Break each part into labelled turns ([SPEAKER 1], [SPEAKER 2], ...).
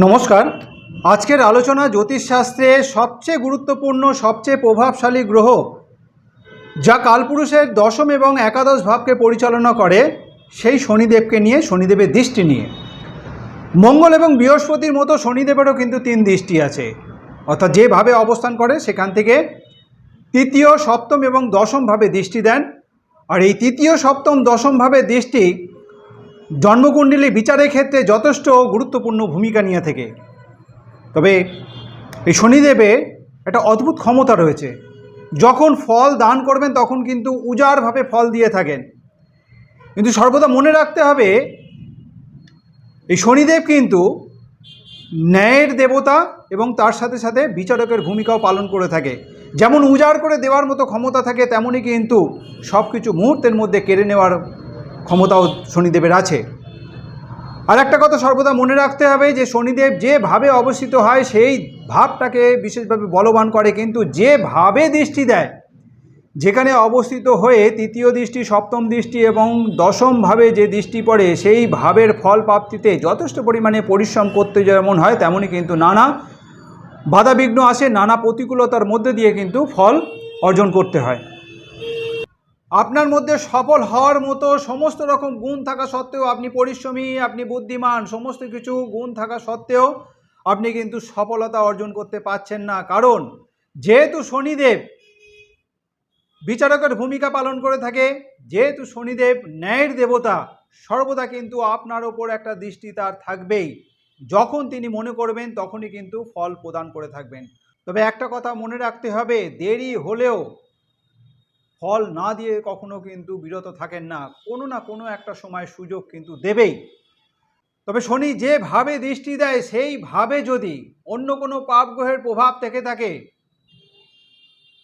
[SPEAKER 1] নমস্কার। আজকের আলোচনা জ্যোতিষশাস্ত্রে সবচেয়ে গুরুত্বপূর্ণ, সবচেয়ে প্রভাবশালী গ্রহ যা কালপুরুষের দশম এবং একাদশ ভাবকে পরিচালনা করে, সেই শনিদেবকে নিয়ে, শনিদেবের দৃষ্টি নিয়ে। মঙ্গল এবং বৃহস্পতির মতো শনিদেবেরও কিন্তু তিন দৃষ্টি আছে। অর্থাৎ যেভাবে অবস্থান করে, সেখান থেকে তৃতীয়, সপ্তম এবং দশমভাবে দৃষ্টি দেন। আর এই তৃতীয়, সপ্তম দশমভাবে দৃষ্টি জন্মকুণ্ডলী বিচারের ক্ষেত্রে যথেষ্ট গুরুত্বপূর্ণ ভূমিকা নিয়ে থাকে। তবে এই শনিদেবে একটা অদ্ভুত ক্ষমতা রয়েছে। যখন ফল দান করবেন, তখন কিন্তু উজাড়ভাবে ফল দিয়ে থাকেন। কিন্তু সর্বদা মনে রাখতে হবে, এই শনিদেব কিন্তু ন্যায়ের দেবতা এবং তার সাথে সাথে বিচারকের ভূমিকাও পালন করে থাকে। যেমন উজাড় করে দেওয়ার মতো ক্ষমতা থাকে তেমনই কিন্তু সব কিছু মুহূর্তের মধ্যে কেড়ে নেওয়ার ক্ষমতাও শনিদেবের আছে। আর একটা কথা সর্বদা মনে রাখতে হবে যে, শনিদেব যেভাবে অবস্থিত হয়, সেই ভাবটাকে বিশেষভাবে বলবান করে। কিন্তু যেভাবে দৃষ্টি দেয়, যেখানে অবস্থিত হয়ে তৃতীয় দৃষ্টি, সপ্তম দৃষ্টি এবং দশমভাবে যে দৃষ্টি পড়ে, সেই ভাবের ফল প্রাপ্তিতে যথেষ্ট পরিমাণে পরিশ্রম করতে যেমন হয় তেমনই কিন্তু নানা বাধাবিঘ্ন আসে, নানা প্রতিকূলতার মধ্যে দিয়ে কিন্তু ফল অর্জন করতে হয়। আপনার মধ্যে সফল হওয়ার মতো সমস্ত রকম গুণ থাকা সত্ত্বেও আপনি পরিশ্রমী, আপনি বুদ্ধিমান, সমস্ত কিছু গুণ থাকা সত্ত্বেও আপনি কিন্তু সফলতা অর্জন করতে পারছেন না। কারণ যেহেতু শনিদেব বিচারকের ভূমিকা পালন করে থাকে, যেহেতু শনিদেব ন্যায়ের দেবতা, সর্বদা কিন্তু আপনার ওপর একটা দৃষ্টি তার থাকবেই। যখন তিনি মনে করবেন, তখনই কিন্তু ফল প্রদান করে থাকবেন। তবে একটা কথা মনে রাখতে হবে, দেরি হলেও ফল না দিয়ে কখনো কিন্তু বিরত থাকেন না। কোনো না কোনো একটা সময় সুযোগ কিন্তু দেবেই। তবে শনি যেভাবে দৃষ্টি দেয়, সেইভাবে যদি অন্য কোনো পাপ গ্রহের প্রভাব থেকে থাকে,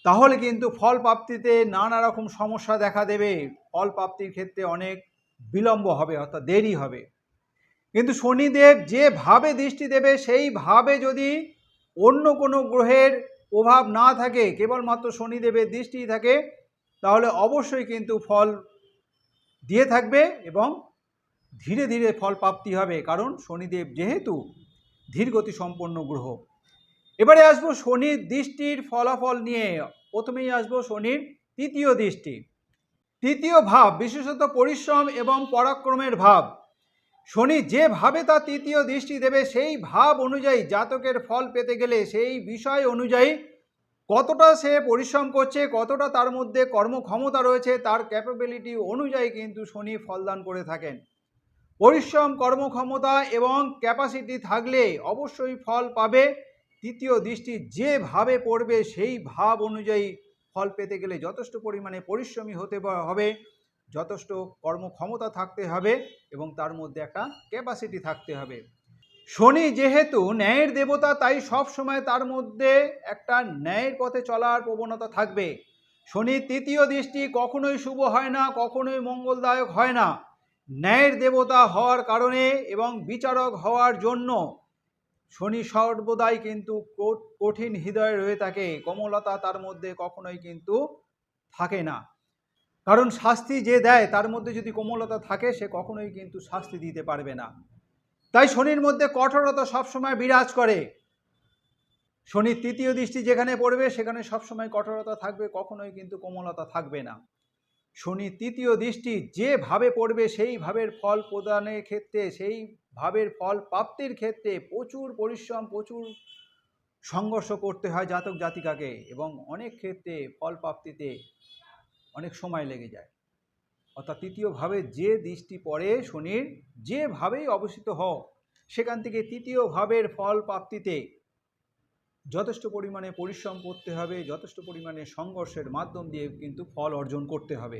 [SPEAKER 1] তাহলে কিন্তু ফল প্রাপ্তিতে নানা রকম সমস্যা দেখা দেবে। ফল প্রাপ্তির ক্ষেত্রে অনেক বিলম্ব হবে, অর্থাৎ দেরি হবে। কিন্তু শনিদেব যেভাবে দৃষ্টি দেবে, সেইভাবে যদি অন্য কোনো গ্রহের প্রভাব না থাকে, কেবলমাত্র শনিদেবের দৃষ্টি থাকে তাহলে অবশ্যই কিন্তু ফল দিয়ে থাকবে এবং ধীরে ধীরে ফল প্রাপ্তি হবে, কারণ শনিদেব যেহেতু ধীরগতি সম্পন্ন গ্রহ। এবারে আসব শনির দৃষ্টির ফলাফল নিয়ে। প্রথমেই আসব শনির তৃতীয় দৃষ্টি। তৃতীয় ভাব, বিশেষত পরিশ্রম এবং পরাক্রমের ভাব। শনি যেভাবে তার তৃতীয় দৃষ্টি দেবে, সেই ভাব অনুযায়ী জাতকের ফল পেতে গেলে সেই বিষয় অনুযায়ী কতটা সে পরিশ্রম করছে, কতটা তার মধ্যে কর্মক্ষমতা রয়েছে, তার ক্যাপাবিলিটি অনুযায়ী কিন্তু শনি ফলদান করে থাকেন। পরিশ্রম, কর্মক্ষমতা এবং ক্যাপাসিটি থাকলে অবশ্যই ফল পাবে। তৃতীয় দৃষ্টি যেভাবে পড়বে, সেই ভাব অনুযায়ী ফল পেতে গেলে যথেষ্ট পরিমাণে পরিশ্রমী হতে হবে, যথেষ্ট কর্মক্ষমতা থাকতে হবে এবং তার মধ্যে একটা ক্যাপাসিটি থাকতে হবে। শনি যেহেতু ন্যায়ের দেবতা, তাই সব সময় তার মধ্যে একটা ন্যায়ের পথে চলার প্রবণতা থাকবে। শনির তৃতীয় দৃষ্টি কখনোই শুভ হয় না, কখনোই মঙ্গলদায়ক হয় না। ন্যায়ের দেবতা হওয়ার কারণে এবং বিচারক হওয়ার জন্য শনি সর্বদাই কিন্তু কঠিন হৃদয় রয়ে থাকে। কমলতা তার মধ্যে কখনোই কিন্তু থাকে না। কারণ শাস্তি যে দেয়, তার মধ্যে যদি কোমলতা থাকে, সে কখনোই কিন্তু শাস্তি দিতে পারবে না। তাই শনির মধ্যে কঠোরতা সবসময় বিরাজ করে। শনির তৃতীয় দৃষ্টি যেখানে পড়বে, সেখানে সবসময় কঠোরতা থাকবে, কখনোই কিন্তু কোমলতা থাকবে না। শনির তৃতীয় দৃষ্টি যেভাবে পড়বে, সেই ভাবের ফল প্রদানের ক্ষেত্রে, সেই ভাবের ফল প্রাপ্তির ক্ষেত্রে প্রচুর পরিশ্রম, প্রচুর সংঘর্ষ করতে হয় জাতক জাতিকাকে এবং অনেক ক্ষেত্রে ফল প্রাপ্তিতে অনেক সময় লেগে যায়। অর্থাৎ তৃতীয়ভাবে যে দৃষ্টি পড়ে শনির, যেভাবেই অবস্থিত হোক সেখান থেকে তৃতীয় ভাবের ফল প্রাপ্তিতে যথেষ্ট পরিমাণে পরিশ্রম করতে হবে, যথেষ্ট পরিমাণে সংঘর্ষের মাধ্যম দিয়ে কিন্তু ফল অর্জন করতে হবে।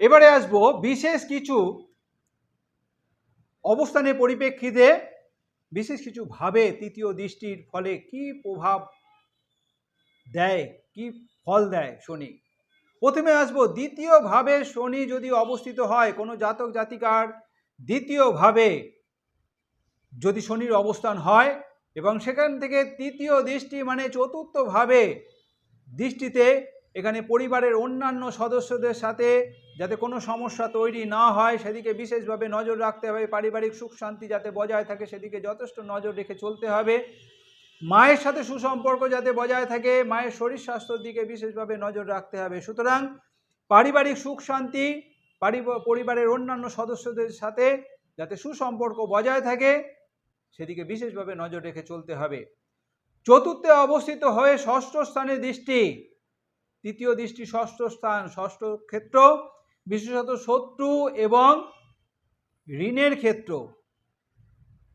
[SPEAKER 1] এবারে আসব বিশেষ কিছু অবস্থানের পরিপ্রেক্ষিতে বিশেষ কিছু ভাবে তৃতীয় দৃষ্টির ফলে কি প্রভাব দেয়, কি ফল দেয় শনি? প্রথমে আসব দ্বিতীয়ভাবে শনি যদি অবস্থিত হয়, কোনো জাতক জাতিকার দ্বিতীয়ভাবে যদি শনির অবস্থান হয় এবং সেখান থেকে তৃতীয় দৃষ্টি মানে চতুর্থভাবে দৃষ্টিতে এখানে পরিবারের অন্যান্য সদস্যদের সাথে যাতে কোনো সমস্যা তৈরি না হয়, সেদিকে বিশেষভাবে নজর রাখতে হবে। পারিবারিক সুখ শান্তি যাতে বজায় থাকে, সেদিকে যথেষ্ট নজর রেখে চলতে হবে। মায়ের সাথে সুসম্পর্ক যাতে বজায় থাকে, মায়ের শরীর স্বাস্থ্যের দিকে বিশেষভাবে নজর রাখতে হবে। সুতরাং পারিবারিক সুখ, শান্তি পরিবারের অন্যান্য সদস্যদের সাথে যাতে সুসম্পর্ক বজায় থাকে, সেদিকে বিশেষভাবে নজর রেখে চলতে হবে। চতুর্থে অবস্থিত হয়ে ষষ্ঠ স্থানে দৃষ্টি। তৃতীয় দৃষ্টি ষষ্ঠ স্থান, ষষ্ঠ ক্ষেত্র, বিশেষত শত্রু এবং ঋণের ক্ষেত্র।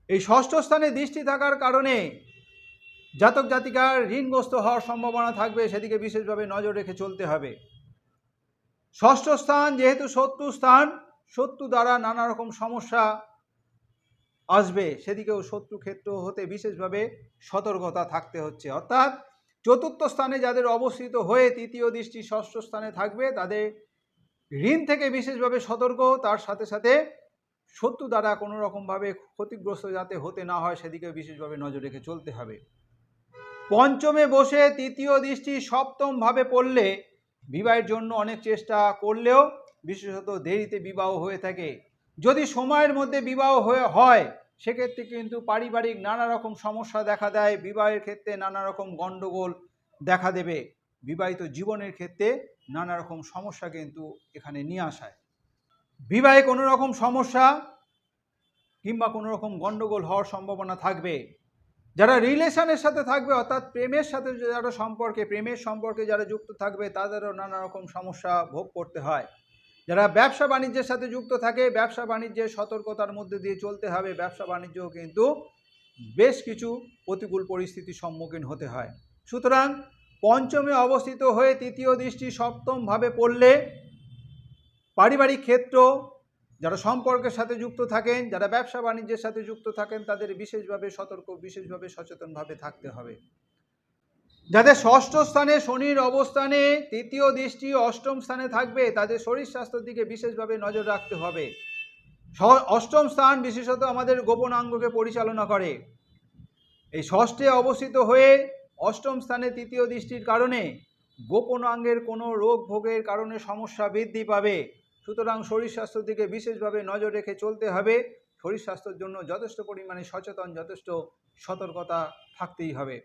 [SPEAKER 1] এই ষষ্ঠ স্থানে দৃষ্টি থাকার কারণে জাতক জাতিকার ঋণগ্রস্ত হওয়ার সম্ভাবনা থাকবে, সেদিকে বিশেষভাবে নজর রেখে চলতে হবে। ষষ্ঠ স্থান, যেহেতু শত্রু স্থান শত্রু দ্বারা নানা রকম সমস্যা আসবে, সেদিকেও শত্রু ক্ষেত্র হতে বিশেষভাবে সতর্কতা থাকতে হচ্ছে। অর্থাৎ চতুর্থ স্থানে যাদের অবস্থিত হয়ে তৃতীয় দৃষ্টি ষষ্ঠ স্থানে থাকবে, তাদের ঋণ থেকে বিশেষভাবে সতর্ক, তার সাথে সাথে শত্রু দ্বারা কোনো রকমভাবে ক্ষতিগ্রস্ত যাতে হতে না হয় সেদিকে বিশেষভাবে নজর রেখে চলতে হবে। পঞ্চমে বসে তৃতীয় দৃষ্টি সপ্তমভাবে পড়লে, বিবাহের জন্য অনেক চেষ্টা করলেও বিশেষত দেরিতে বিবাহ হয়ে থাকে। যদি সময়ের মধ্যে বিবাহ হয়ে হয়, সেক্ষেত্রে কিন্তু পারিবারিক নানা রকম সমস্যা দেখা দেয়। বিবাহের ক্ষেত্রে নানা রকম গণ্ডগোল দেখা দেবে। বিবাহিত জীবনের ক্ষেত্রে নানা রকম সমস্যা কিন্তু এখানে নিয়ে আসায়। বিবাহে কোনো রকম সমস্যা কিংবা কোনো রকম গণ্ডগোল হওয়ার সম্ভাবনা থাকবে। যারা রিলেশনের সাথে থাকবে, অর্থাৎ প্রেমের সাথে যারা সম্পর্কে, প্রেমের সম্পর্কে যারা যুক্ত থাকবে, তাদেরও নানা রকম সমস্যা ভোগ করতে হয়। যারা ব্যবসা বাণিজ্যের সাথে যুক্ত থাকে, ব্যবসা বাণিজ্যের সতর্কতার মধ্যে দিয়ে চলতে হবে। ব্যবসা বাণিজ্যও কিন্তু বেশ কিছু প্রতিকূল পরিস্থিতির সম্মুখীন হতে হয়। সুতরাং পঞ্চমে অবস্থিত হয়ে তৃতীয় দৃষ্টি সপ্তমভাবে পড়লে পারিবারিক ক্ষেত্র যারা সম্পর্কের সাথে যুক্ত থাকেন, যারা ব্যবসা বাণিজ্যের সাথে যুক্ত থাকেন, তাদের বিশেষভাবে সতর্ক, বিশেষভাবে সচেতনভাবে থাকতে হবে। যাদের ষষ্ঠ স্থানে শনির অবস্থানে তৃতীয় দৃষ্টি অষ্টম স্থানে থাকবে, তাদের শরীর স্বাস্থ্যের দিকে বিশেষভাবে নজর রাখতে হবে। অষ্টম স্থান বিশেষত আমাদের গোপন অঙ্গকে পরিচালনা করে। এই ষষ্ঠে অবস্থিত হয়ে অষ্টম স্থানে তৃতীয় দৃষ্টির কারণে গোপন অঙ্গের কোনো রোগ ভোগের কারণে সমস্যা বৃদ্ধি পাবে। সুতরাং শরীর স্বাস্থ্যের দিকে বিশেষভাবে নজর রেখে চলতে হবে। শরীর স্বাস্থ্যের জন্য যথেষ্ট পরিমাণে সচেতন, যথেষ্ট সতর্কতা থাকতেই হবে।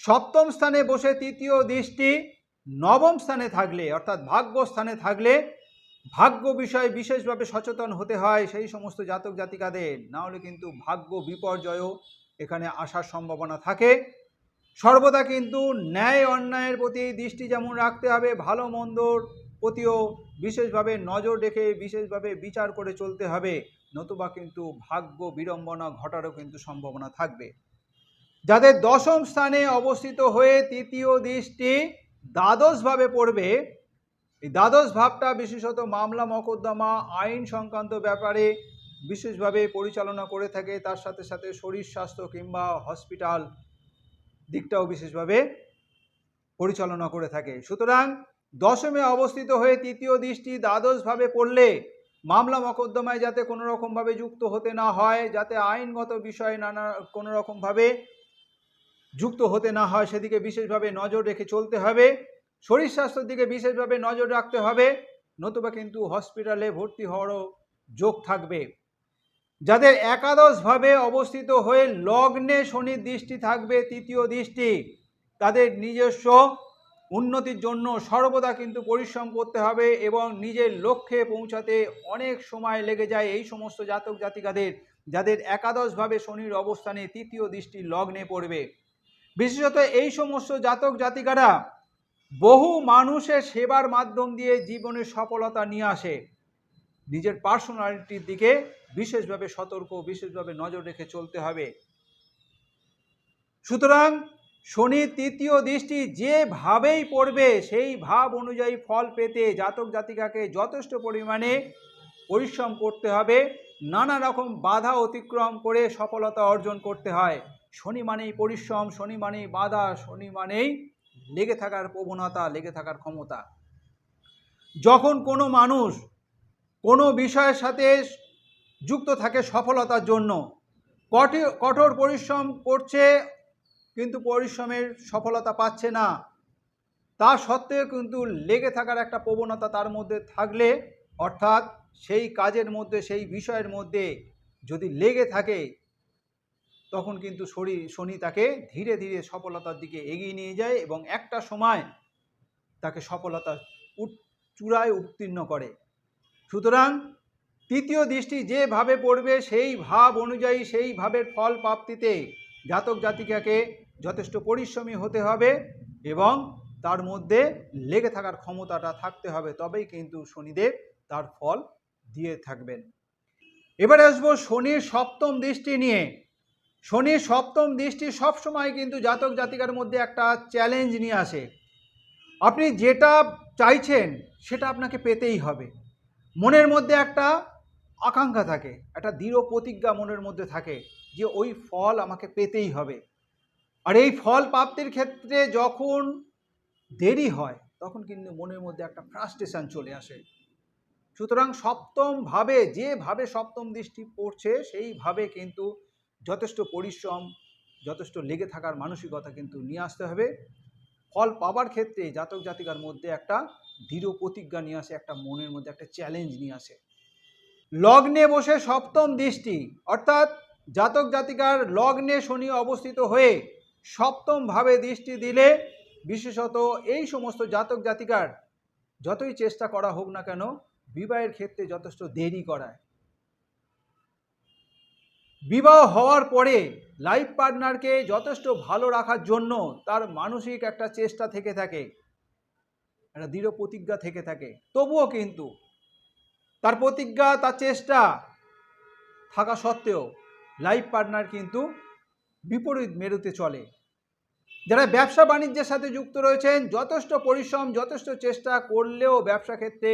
[SPEAKER 1] সপ্তম স্থানে বসে তৃতীয় দৃষ্টি নবম স্থানে থাকলে, অর্থাৎ ভাগ্য স্থানে থাকলে ভাগ্য বিষয়ে বিশেষভাবে সচেতন হতে হয় সেই সমস্ত জাতক জাতিকাদের। না হলে কিন্তু ভাগ্য বিপর্যয়ও এখানে আসার সম্ভাবনা থাকে। সর্বদা কিন্তু ন্যায় অন্যায়ের প্রতি দৃষ্টি যেমন রাখতে হবে, ভালো মন্দর প্রতিও বিশেষভাবে নজর রেখে বিশেষভাবে বিচার করে চলতে হবে। নতুবা কিন্তু ভাগ্য বিড়ম্বনা ঘটারও কিন্তু সম্ভাবনা থাকবে। যাদের দশম স্থানে অবস্থিত হয়ে তৃতীয় দৃষ্টি দ্বাদশভাবে পড়বে, এই দ্বাদশ ভাবটা বিশেষত মামলা মকদ্দমা, আইন সংক্রান্ত ব্যাপারে বিশেষভাবে পরিচালনা করে থাকে। তার সাথে সাথে শরীর স্বাস্থ্য কিংবা হসপিটাল দিকটাও বিশেষভাবে পরিচালনা করে থাকে। সুতরাং দশমে অবস্থিত হয়ে তৃতীয় দৃষ্টি দ্বাদশভাবে পড়লে মামলা মকদ্দমায় যাতে কোনো রকমভাবে যুক্ত হতে না হয়, যাতে আইনগত বিষয়ে নানা কোনো রকমভাবে যুক্ত হতে না হয়, সেদিকে বিশেষভাবে নজর রেখে চলতে হবে। শরীর স্বাস্থ্যের দিকে বিশেষভাবে নজর রাখতে হবে। নতুবা কিন্তু হসপিটালে ভর্তি হওয়ারও যোগ থাকবে। যাদের একাদশভাবে অবস্থিত হয়ে লগ্নে শনির দৃষ্টি থাকবে, তৃতীয় দৃষ্টি, তাদের নিজস্ব উন্নতির জন্য সর্বদা কিন্তু পরিশ্রম করতে হবে এবং নিজের লক্ষ্যে পৌঁছাতে অনেক সময় লেগে যায় এই সমস্ত জাতক জাতিকাদের, যাদের একাদশভাবে শনির অবস্থানে তৃতীয় দৃষ্টি লগ্নে পড়বে। বিশেষত এই সমস্ত জাতক জাতিকারা বহু মানুষের সেবার মাধ্যম দিয়ে জীবনে সফলতা নিয়ে আসে। নিজের পার্সোনালিটির দিকে বিশেষভাবে সতর্ক, বিশেষভাবে নজর রেখে চলতে হবে। সুতরাং শনি তৃতীয় দৃষ্টি যেভাবেই পড়বে, সেই ভাব অনুযায়ী ফল পেতে জাতক জাতিকাকে যথেষ্ট পরিমাণে পরিশ্রম করতে হবে। নানা রকম বাধা অতিক্রম করে সফলতা অর্জন করতে হয়। শনি মানেই পরিশ্রম, শনি মানেই বাধা, শনি মানেই লেগে থাকার প্রবণতা, লেগে থাকার ক্ষমতা। যখন কোনো মানুষ কোনো বিষয়ের সাথে যুক্ত থাকে সফলতার জন্য কঠোর পরিশ্রম করছে কিন্তু পরিশ্রমের সফলতা পাচ্ছে না। তা সত্ত্বেও কিন্তু লেগে থাকার একটা প্রবণতা তার মধ্যে থাকলে, অর্থাৎ সেই কাজের মধ্যে, সেই বিষয়ের মধ্যে যদি লেগে থাকে, তখন কিন্তু শরীর, শনি তাকে ধীরে ধীরে সফলতার দিকে এগিয়ে নিয়ে যায় এবং একটা সময় তাকে সফলতা চূড়ায় উত্তীর্ণ করে। সুতরাং তৃতীয় দৃষ্টি যেভাবে পড়বে, সেই ভাব অনুযায়ী, সেই ভাবের ফল প্রাপ্তিতে জাতক জাতিকাকে যথেষ্ট পরিশ্রমী হতে হবে এবং তার মধ্যে লেগে থাকার ক্ষমতাটা থাকতে হবে, তবেই কিন্তু শনিদেব তার ফল দিয়ে থাকবেন। এবারে আসব শনির সপ্তম দৃষ্টি নিয়ে। শনির সপ্তম দৃষ্টি সবসময় কিন্তু জাতক জাতিকার মধ্যে একটা চ্যালেঞ্জ নিয়ে আসে। আপনি যেটা চাইছেন সেটা আপনাকে পেতেই হবে। মনের মধ্যে একটা আকাঙ্ক্ষা থাকে, একটা দৃঢ় প্রতিজ্ঞা মনের মধ্যে থাকে যে ওই ফল আমাকে পেতেই হবে। আর এই ফল প্রাপ্তির ক্ষেত্রে যখন দেরি হয়, তখন কিন্তু মনের মধ্যে একটা ফ্রাস্ট্রেশন চলে আসে। সুতরাং সপ্তম ভাবে যেভাবে সপ্তম দৃষ্টি পড়ছে সেইভাবে কিন্তু যথেষ্ট পরিশ্রম, যথেষ্ট লেগে থাকার মানসিকতা কিন্তু নিয়ে আসতে হবে। ফল পাবার ক্ষেত্রে জাতক জাতিকার মধ্যে একটা দৃঢ় প্রতিজ্ঞা নিয়ে আসে, একটা মনের মধ্যে একটা চ্যালেঞ্জ নিয়ে আসে। লগ্নে বসে সপ্তম দৃষ্টি, অর্থাৎ জাতক জাতিকার লগ্নে শনি অবস্থিত হয়ে সপ্তম ভাবে দৃষ্টি দিলে বিশেষত এই সমস্ত জাতক জাতিকার যতই চেষ্টা করা হোক না কেন, বিবাহের ক্ষেত্রে যথেষ্ট দেরি করায়। বিবাহ হওয়ার পরে লাইফ পার্টনারকে যথেষ্ট ভালো রাখার জন্য তার মানসিক একটা চেষ্টা থেকে থাকে, একটা দৃঢ় প্রতিজ্ঞা থেকে থাকে। তবুও কিন্তু তার প্রতিজ্ঞা, তার চেষ্টা থাকা সত্ত্বেও লাইফ পার্টনার কিন্তু বিপরীত মেরুতে চলে। যারা ব্যবসা বাণিজ্যের সাথে যুক্ত রয়েছেন, যথেষ্ট পরিশ্রম, যথেষ্ট চেষ্টা করলেও ব্যবসা ক্ষেত্রে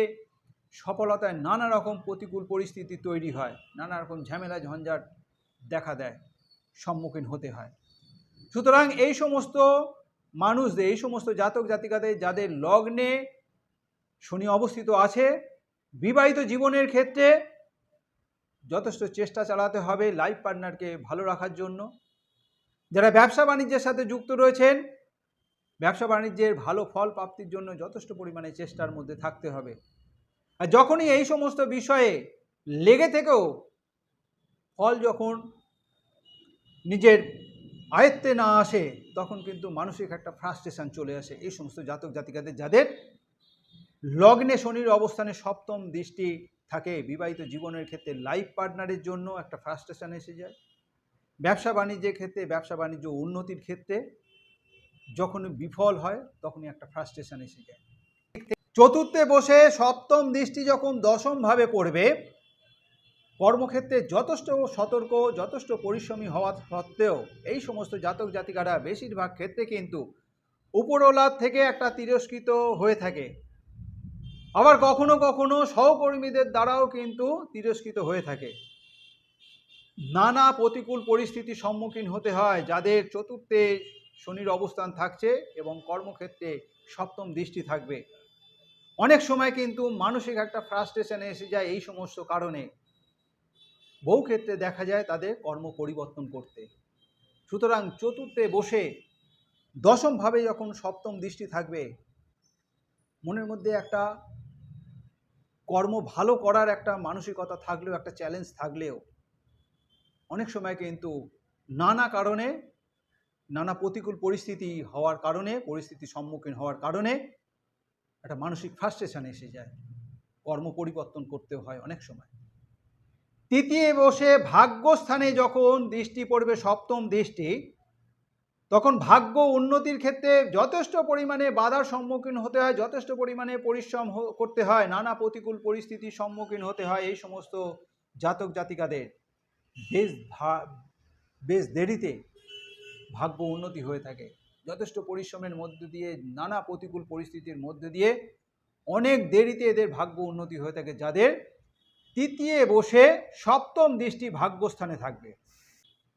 [SPEAKER 1] সফলতায় নানা রকম প্রতিকূল পরিস্থিতি তৈরি হয়, নানা রকম ঝামেলা, ঝঞ্ঝাট দেখা দেয়, সম্মুখীন হতে হয়। সুতরাং এই সমস্ত মানুষদের, এই সমস্ত জাতক জাতিকাদের যাদের লগ্নে শনি অবস্থিত আছে, বিবাহিত জীবনের ক্ষেত্রে যথেষ্ট চেষ্টা চালাতে হবে, লাইফ পার্টনারকে ভালো রাখার জন্য। যারা ব্যবসা বাণিজ্যের সাথে যুক্ত রয়েছেন, ব্যবসা বাণিজ্যের ভালো ফল প্রাপ্তির জন্য যথেষ্ট পরিমাণে চেষ্টার মধ্যে থাকতে হবে। আর যখনই এই সমস্ত বিষয়ে লেগে থেকেও ফল যখন নিজের আয়ত্তে না আসে, তখন কিন্তু মানসিক একটা ফ্রাস্ট্রেশন চলে আসে। এই সমস্ত জাতক জাতিকাদের যাদের লগ্নে শনির অবস্থানে সপ্তম দৃষ্টি থাকে, বিবাহিত জীবনের ক্ষেত্রে লাইফ পার্টনারের জন্য একটা ফ্রাস্ট্রেশন এসে যায়। ব্যবসা বাণিজ্যের ক্ষেত্রে, ব্যবসা বাণিজ্য উন্নতির ক্ষেত্রে যখন বিফল হয়, তখনই একটা ফ্রাস্ট্রেশন এসে যায়। চতুর্থে বসে সপ্তম দৃষ্টি যখন দশমভাবে পড়বে, কর্মক্ষেত্রে যথেষ্ট সতর্ক, যথেষ্ট পরিশ্রমী হওয়া সত্ত্বেও এই সমস্ত জাতক জাতিকারা বেশিরভাগ ক্ষেত্রে কিন্তু উপরওলার থেকে একটা তিরস্কৃত হয়ে থাকে। আবার কখনো কখনো সহকর্মীদের দ্বারাও কিন্তু তিরস্কৃত হয়ে থাকে। নানা প্রতিকূল পরিস্থিতির সম্মুখীন হতে হয়, যাদের চতুর্থে শনির অবস্থান থাকছে এবং কর্মক্ষেত্রে সপ্তম দৃষ্টি থাকবে। অনেক সময় কিন্তু মানসিক একটা ফ্রাস্ট্রেশনে এসে যায় এই সমস্ত কারণে। বহু ক্ষেত্রে দেখা যায় তাদের কর্ম পরিবর্তন করতে। সুতরাং চতুর্থে বসে দশমভাবে যখন সপ্তম দৃষ্টি থাকবে, মনের মধ্যে একটা কর্ম ভালো করার একটা মানসিকতা থাকলেও, একটা চ্যালেঞ্জ থাকলেও অনেক সময় কিন্তু নানা কারণে, নানা প্রতিকূল পরিস্থিতি হওয়ার কারণে পরিস্থিতির সম্মুখীন হওয়ার কারণে একটা মানসিক ফ্রাস্ট্রেশন এসে যায়। কর্ম পরিবর্তন করতে হয় অনেক সময়। তৃতীয় বসে ভাগ্যস্থানে যখন দৃষ্টি পড়বে সপ্তম দৃষ্টি, তখন ভাগ্য উন্নতির ক্ষেত্রে যথেষ্ট পরিমাণে বাধার সম্মুখীন হতে হয়, যথেষ্ট পরিমাণে পরিশ্রম করতে হয়, নানা প্রতিকূল পরিস্থিতির সম্মুখীন হতে হয় এই সমস্ত জাতক জাতিকাদের। বেশ বেশ দেরিতে ভাগ্য উন্নতি হয়ে থাকে। যথেষ্ট পরিশ্রমের মধ্যে দিয়ে, নানা প্রতিকূল পরিস্থিতির মধ্যে দিয়ে অনেক দেরিতে এদের ভাগ্য উন্নতি হয়ে থাকে, যাদের তৃতীয় বসে সপ্তম দৃষ্টি ভাগ্যস্থানে থাকবে।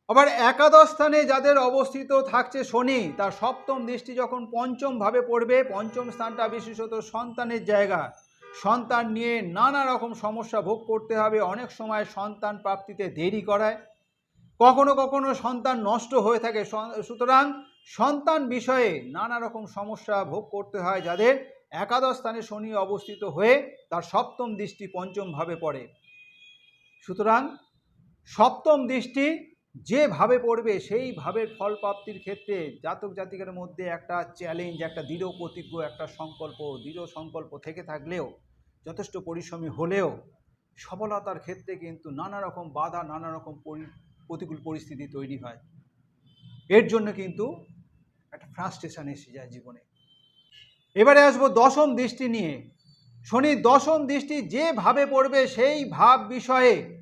[SPEAKER 1] আবার একাদশ স্থানে যাদের অবস্থিত থাকছে শনি, তার সপ্তম দৃষ্টি যখন পঞ্চম ভাবে পড়বে, পঞ্চম স্থানটা বিশেষত সন্তানের জায়গা। সন্তান নিয়ে নানা রকম সমস্যা ভোগ করতে হবে। অনেক সময় সন্তান প্রাপ্তিতে দেরি করায়। কখনো কখনো সন্তান নষ্ট হয়ে থাকে। সুতরাং সন্তান বিষয়ে নানা রকম সমস্যা ভোগ করতে হয় যাদের একাদশ স্থানে শনি অবস্থিত হয়ে তার সপ্তম দৃষ্টি পঞ্চমভাবে পড়ে। সুতরাং সপ্তম দৃষ্টি যেভাবে পড়বে সেই ভাবের ফল প্রাপ্তির ক্ষেত্রে জাতক জাতিকের মধ্যে একটা চ্যালেঞ্জ একটা দৃঢ় প্রতিজ্ঞ, একটা সংকল্প, দৃঢ় সংকল্প থেকে থাকলেও, যথেষ্ট পরিশ্রমী হলেও সফলতার ক্ষেত্রে কিন্তু নানা রকম বাধা, নানা রকম পরি- প্রতিকূল পরিস্থিতি তৈরি হয়। এর জন্য কিন্তু একটা ফ্রাস্ট্রেশন এসে যায় জীবনে। এবারে আসব দশম দৃষ্টি নিয়ে। শনি দশম দৃষ্টি যেভাবে পড়বে সেই ভাব বিষয়ে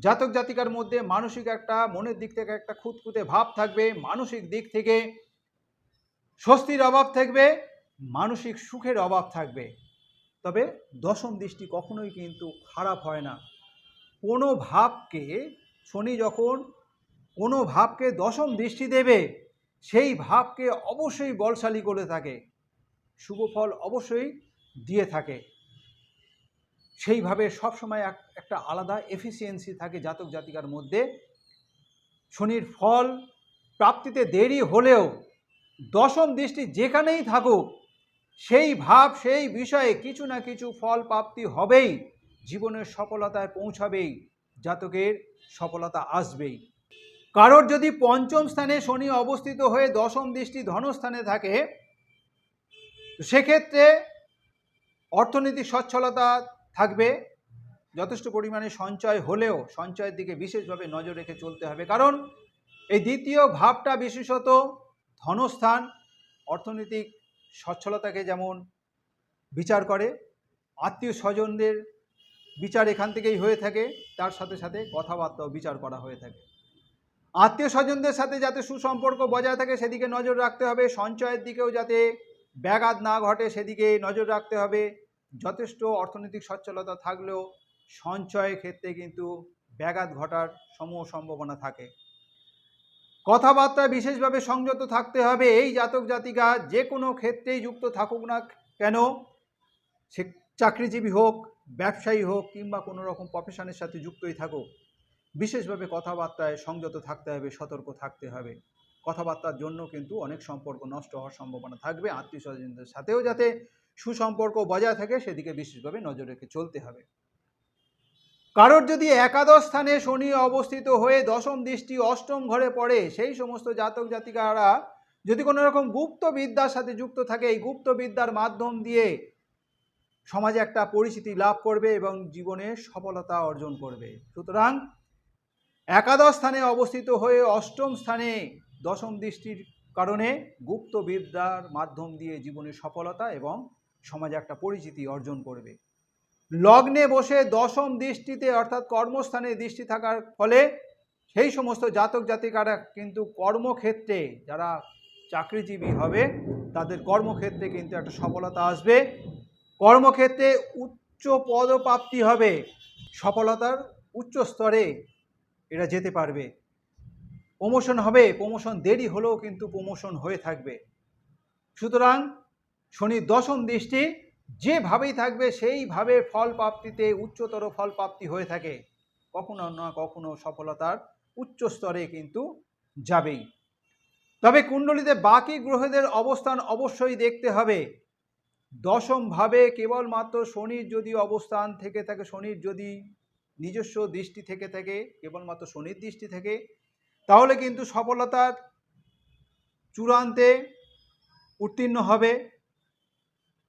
[SPEAKER 1] জাতক জাতিকার মধ্যে মানসিক একটা, মনের দিক থেকে একটা খুঁতখুঁতে ভাব থাকবে, মানসিক দিক থেকে স্বস্তির অভাব থাকবে, মানসিক সুখের অভাব থাকবে। তবে দশম দৃষ্টি কখনোই কিন্তু খারাপ হয় না। কোনো ভাবকে, শনি যখন কোনো ভাবকে দশম দৃষ্টি দেবে, সেই ভাবকে অবশ্যই বলশালী করে থাকে। শুভ ফল অবশ্যই দিয়ে থাকে। সেইভাবে সবসময় এক, একটা আলাদা এফিসিয়েন্সি থাকে জাতক জাতিকার মধ্যে। শনির ফল প্রাপ্তিতে দেরি হলেও দশম দৃষ্টি যেখানেই থাকুক, সেই ভাব, সেই বিষয়ে কিছু না কিছু ফল প্রাপ্তি হবেই, জীবনের সফলতায় পৌঁছাবেই, জাতকের সফলতা আসবেই। কারোর যদি পঞ্চম স্থানে শনি অবস্থিত হয়ে দশম দৃষ্টি ধনস্থানে থাকে, সেক্ষেত্রে অর্থনৈতিক সচ্ছলতা থাকবে। যথেষ্ট পরিমাণে সঞ্চয় হলেও সঞ্চয়ের দিকে বিশেষভাবে নজর রেখে চলতে হবে। কারণ এই দ্বিতীয় ভাবটা বিশেষত ধনস্থান, অর্থনৈতিক সচ্ছলতাকে যেমন বিচার করে, আত্মীয় স্বজনদের বিচার এখান থেকেই হয়ে থাকে, তার সাথে সাথে কথাবার্তাও বিচার করা হয়ে থাকে। আত্মীয় স্বজনদের সাথে যাতে সুসম্পর্ক বজায় থাকে, সেদিকে নজর রাখতে হবে। সঞ্চয়ের দিকেও যাতে ব্যাঘাত না ঘটে, সেদিকে নজর রাখতে হবে। যথেষ্ট অর্থনৈতিক সচ্ছলতা থাকলেও সঞ্চয়ের ক্ষেত্রে কিন্তু ব্যাঘাত ঘটার সমূহ সম্ভাবনা থাকে। কথাবার্তায় বিশেষভাবে সংযত থাকতে হবে, এই জাতক জাতিকা যে কোনো ক্ষেত্রেই যুক্ত থাকুক না কেন, সে চাকরিজীবী হোক, ব্যবসায়ী হোক কিংবা কোনো রকম প্রফেশনের সাথে যুক্তই থাকুক, বিশেষভাবে কথাবার্তায় সংযত থাকতে হবে, সতর্ক থাকতে হবে। কথাবার্তার জন্য কিন্তু অনেক সম্পর্ক নষ্ট হওয়ার সম্ভাবনা থাকবে আত্মীয় স্বজনদের সাথেও যাতে সুসম্পর্ক বজায় থাকে, সেদিকে বিশেষভাবে নজর রেখে চলতে হবে। কারোর যদি একাদশ স্থানে শনি অবস্থিত হয়ে দশম দৃষ্টি অষ্টম ঘরে পড়ে, সেই সমস্ত জাতক জাতিকারা যদি কোনো রকম গুপ্ত বিদ্যার সাথে যুক্ত থাকে, এই গুপ্ত বিদ্যার মাধ্যম দিয়ে সমাজে একটা পরিচিতি লাভ করবে এবং জীবনে সফলতা অর্জন করবে। সুতরাং একাদশ স্থানে অবস্থিত হয়ে অষ্টম স্থানে দশম দৃষ্টির কারণে গুপ্ত বিদ্যার মাধ্যম দিয়ে জীবনে সফলতা এবং সমাজে একটা পরিচিতি অর্জন করবে। লগ্নে বসে দশম দৃষ্টিতে অর্থাৎ কর্মস্থানে দৃষ্টি থাকার ফলে সেই সমস্ত জাতক জাতিকারা কিন্তু কর্মক্ষেত্রে যারা চাকরিজীবী হবে, তাদের কর্মক্ষেত্রে কিন্তু একটা সফলতা আসবে। কর্মক্ষেত্রে উচ্চ পদপ্রাপ্তি হবে। সফলতার উচ্চ স্তরে এরা যেতে পারবে। প্রমোশন হবে। প্রমোশন দেরি হলেও কিন্তু প্রমোশন হয়ে থাকবে। সুতরাং শনির দশম দৃষ্টি, যেভাবেই থাকবে সেইভাবে ফল প্রাপ্তিতে উচ্চতর ফল প্রাপ্তি হয়ে থাকে। কখনো না কখনো সফলতার উচ্চ স্তরে কিন্তু যাবেই। তবে কুণ্ডলিতে বাকি গ্রহদের অবস্থান অবশ্যই দেখতে হবে। দশম ভাবে কেবলমাত্র শনির যদি অবস্থান থেকে থাকে, শনির যদি নিজস্ব দৃষ্টি থেকে থাকে, কেবলমাত্র শনির দৃষ্টি থেকে, তাহলে কিন্তু সফলতার চূড়ান্তে উত্তীর্ণ হবে।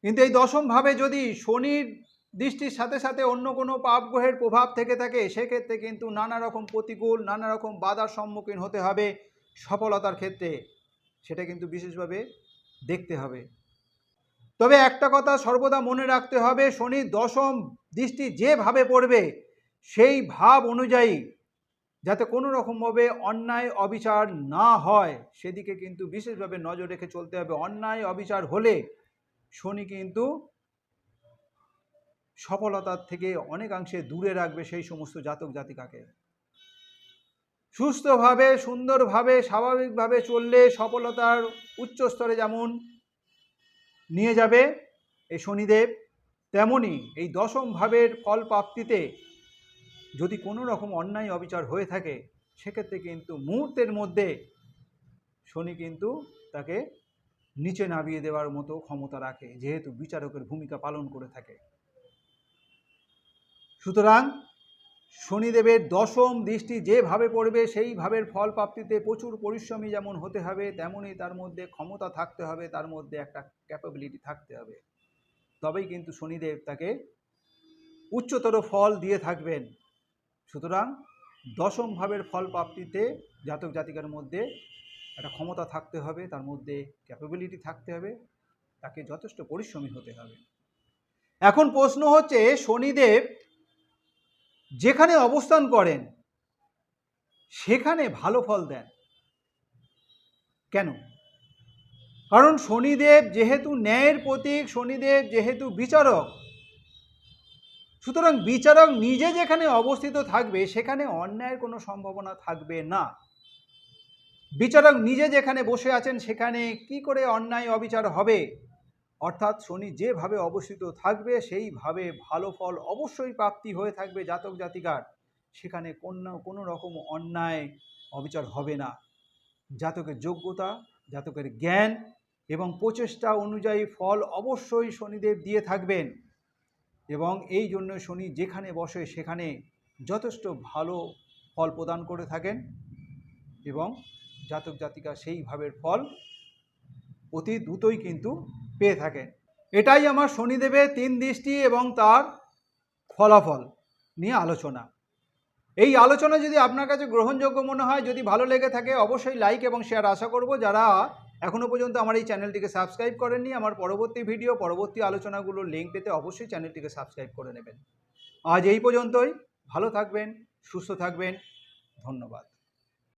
[SPEAKER 1] কিন্তু এই দশম ভাবে যদি শনির দৃষ্টির সাথে সাথে অন্য কোনো পাপ গ্রহের প্রভাব থেকে থাকে, সেক্ষেত্রে কিন্তু নানা রকম প্রতিকূল, নানা রকম বাধার সম্মুখীন হতে হবে সফলতার ক্ষেত্রে। সেটা কিন্তু বিশেষভাবে দেখতে হবে। তবে একটা কথা সর্বদা মনে রাখতে হবে শনির দশম দৃষ্টি যেভাবে পড়বে, সেই ভাব অনুযায়ী যাতে কোনো রকমভাবে অন্যায় অবিচার না হয়, সেদিকে কিন্তু বিশেষভাবে নজর রেখে চলতে হবে। অন্যায় অবিচার হলে শনি কিন্তু সফলতার থেকে অনেকাংশে দূরে রাখবে সেই সমস্ত জাতক জাতিকাকে। সুস্থভাবে, সুন্দরভাবে, স্বাভাবিকভাবে চললে সফলতার উচ্চ স্তরে যেমন নিয়ে যাবে এই শনিদেব, তেমনি এই দশম ভাবের ফল প্রাপ্তিতে যদি কোনো রকম অন্যায় অবিচার হয়ে থাকে, সেক্ষেত্রে কিন্তু মুহূর্তের মধ্যে শনি কিন্তু তাকে নিচে নামিয়ে দেওয়ার মতো ক্ষমতা রাখে, যেহেতু বিচারকের ভূমিকা পালন করে থাকে। সুতরাং শনিদেবের দশম দৃষ্টি যেভাবে পড়বে সেই ভাবের ফল প্রাপ্তিতে প্রচুর পরিশ্রমী যেমন হতে হবে তেমনই তার মধ্যে ক্ষমতা থাকতে হবে, তার মধ্যে একটা ক্যাপাবিলিটি থাকতে হবে। তবেই কিন্তু শনিদেব তাকে উচ্চতর ফল দিয়ে থাকবেন। সুতরাং দশম ভাবের ফল প্রাপ্তিতে জাতক জাতিকার মধ্যে একটা ক্ষমতা থাকতে হবে, তার মধ্যে ক্যাপাবিলিটি থাকতে হবে, তাকে যথেষ্ট পরিশ্রমী হতে হবে। এখন প্রশ্ন হচ্ছে, শনিদেব যেখানে অবস্থান করেন, সেখানে ভালো ফল দেন। কেন? কারণ শনিদেব যেহেতু ন্যায়ের প্রতীক, শনিদেব যেহেতু বিচারক, সুতরাং বিচারক নিজে যেখানে অবস্থিত থাকবে, সেখানে অন্যায়ের কোনো সম্ভাবনা থাকবে না। বিচারক নিজে যেখানে বসে আছেন সেখানে কি করে অন্যায় অবিচার হবে? অর্থাৎ শনি যেভাবে অবস্থিত থাকবে, সেইভাবে ভালো ফল অবশ্যই প্রাপ্তি হয়ে থাকবে জাতক জাতিকার। সেখানে কোনো কোনো রকম অন্যায় অবিচার হবে না। জাতকের যোগ্যতা, জাতকের জ্ঞান এবং প্রচেষ্টা অনুযায়ী ফল অবশ্যই শনিদেব দিয়ে থাকবেন। এবং এই জন্য শনি যেখানে বসে সেখানে যথেষ্ট ভালো ফল প্রদান করে থাকেন। এবং জাতক জাতিকা সেই ভাবের ফল অতি দ্রুতই কিন্তু পেয়ে থাকেন। এটাই আমার শনিদেবের তিন দৃষ্টি এবং তার ফলাফল নিয়ে আলোচনা। এই আলোচনা যদি আপনার কাছে গ্রহণযোগ্য মনে হয়, যদি ভালো লেগে থাকে অবশ্যই লাইক এবং শেয়ার আশা করব। যারা এখনও পর্যন্ত আমার এই চ্যানেলটিকে সাবস্ক্রাইব করেননি, আমার পরবর্তী ভিডিও পরবর্তী আলোচনাগুলোর লিঙ্ক পেতে অবশ্যই চ্যানেলটিকে সাবস্ক্রাইব করে নেবেন। আজ এই পর্যন্তই। ভালো থাকবেন, সুস্থ থাকবেন। ধন্যবাদ।